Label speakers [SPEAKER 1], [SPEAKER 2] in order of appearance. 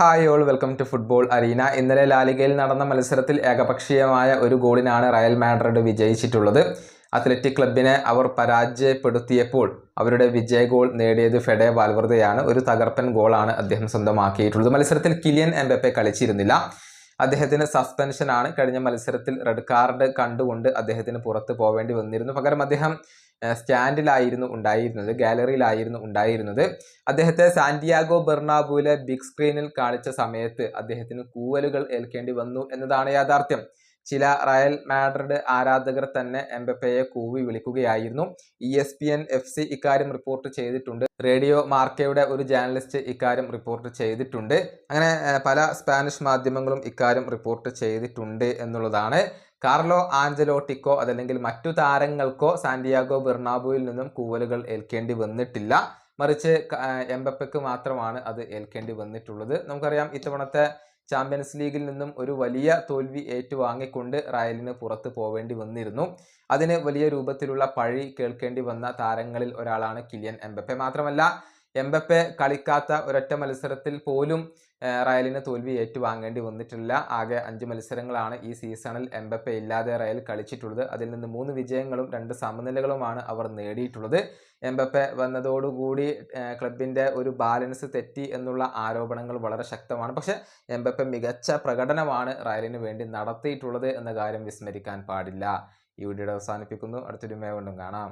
[SPEAKER 1] Hi all welcome to football arena. ഇന്നലെ ലാലിഗയിൽ നടന്ന മത്സരത്തിൽ ഏകപക്ഷീയമായ ഒരു ഗോളിനാണ് റയൽ മാഡ്രിഡ് വിജയിച്ചിട്ടുള്ളത്. അത്ലറ്റിക് ക്ലബിനെ അവർ പരാജയപ്പെടുത്തിയപ്പോൾ അവരുടെ വിജയ ഗോൾ നേടിയത് ഫെഡെ വാൽവർദയാണ്. ഒരു തകർപ്പൻ ഗോളാണ് അദ്ദേഹം സ്വന്തമാക്കിയിട്ടുള്ളത്. മത്സരത്തിൽ കിലിയൻ എംബപ്പെ കളിച്ചിരുന്നില്ല. അദ്ദേഹത്തിന് സസ്പെൻഷനാണ് കഴിഞ്ഞ മത്സരത്തിൽ റെഡ് കാർഡ് കണ്ടുകൊണ്ട് അദ്ദേഹത്തിന് പുറത്ത് പോവേണ്ടി വന്നിരുന്നു. പകരം അദ്ദേഹം സ്റ്റാൻഡിലായിരുന്നു ഉണ്ടായിരുന്നത് ഗാലറിയിലായിരുന്നു ഉണ്ടായിരുന്നത്. അദ്ദേഹത്തെ സാന്റിയാഗോ ബെർണാബുവിലെ ബിഗ് സ്ക്രീനിൽ കാണിച്ച സമയത്ത് അദ്ദേഹത്തിന് കൂവലുകൾ ഏൽക്കേണ്ടി വന്നു എന്നതാണ് യാഥാർത്ഥ്യം. ചില റയൽ മാഡ്രിഡ് ആരാധകർ തന്നെ എംബപ്പയെ കൂവി വിളിക്കുകയായിരുന്നു. E S P N F C ഇക്കാര്യം റിപ്പോർട്ട് ചെയ്തിട്ടുണ്ട്. റേഡിയോ മാർക്കയുടെ ഒരു ജേർണലിസ്റ്റ് ഇക്കാര്യം റിപ്പോർട്ട് ചെയ്തിട്ടുണ്ട്. അങ്ങനെ പല സ്പാനിഷ് മാധ്യമങ്ങളും ഇക്കാര്യം റിപ്പോർട്ട് ചെയ്തിട്ടുണ്ട് എന്നുള്ളതാണ്. കാർലോ ആഞ്ചലോട്ടിക്കോ അതല്ലെങ്കിൽ മറ്റു താരങ്ങൾക്കോ സാന്റിയാഗോ ബെർണാബുവിൽ നിന്നും കൂവലുകൾ ഏൽക്കേണ്ടി വന്നിട്ടില്ല. മറിച്ച് എംബപ്പയ്ക്ക് മാത്രമാണ് അത് ഏൽക്കേണ്ടി വന്നിട്ടുള്ളത്. നമുക്കറിയാം ഇത്തവണത്തെ ചാമ്പ്യൻസ് ലീഗിൽ നിന്നും ഒരു വലിയ തോൽവി ഏറ്റുവാങ്ങിക്കൊണ്ട് റയലിന് പുറത്ത് പോവേണ്ടി വന്നിരുന്നു. അതിന് വലിയ രൂപത്തിലുള്ള പഴി കേൾക്കേണ്ടി വന്ന താരങ്ങളിൽ ഒരാളാണ് കിലിയൻ എംബപ്പെ. മാത്രമല്ല എംബപ്പെ കളിക്കാത്ത ഒരൊറ്റ മത്സരത്തിൽ പോലും റയലിന് തോൽവി ഏറ്റുവാങ്ങേണ്ടി വന്നിട്ടില്ല. ആകെ അഞ്ച് മത്സരങ്ങളാണ് ഈ സീസണിൽ എംബപ്പെ ഇല്ലാതെ റയൽ കളിച്ചിട്ടുള്ളത്. അതിൽ നിന്ന് മൂന്ന് വിജയങ്ങളും രണ്ട് സമനിലകളുമാണ് അവർ നേടിയിട്ടുള്ളത്. എംബപ്പെ വന്നതോടുകൂടി ക്ലബിന്റെ ഒരു ബാലൻസ് തെറ്റി എന്നുള്ള ആരോപണങ്ങൾ വളരെ ശക്തമാണ്. പക്ഷേ എംബപ്പെ മികച്ച പ്രകടനമാണ് റയലിന് വേണ്ടി നടത്തിയിട്ടുള്ളത് എന്ന കാര്യം വിസ്മരിക്കാൻ പാടില്ല. ഈ വീഡിയോ അവസാനിപ്പിക്കുന്നു. അടുത്തൊരു മേ കൊണ്ടും കാണാം.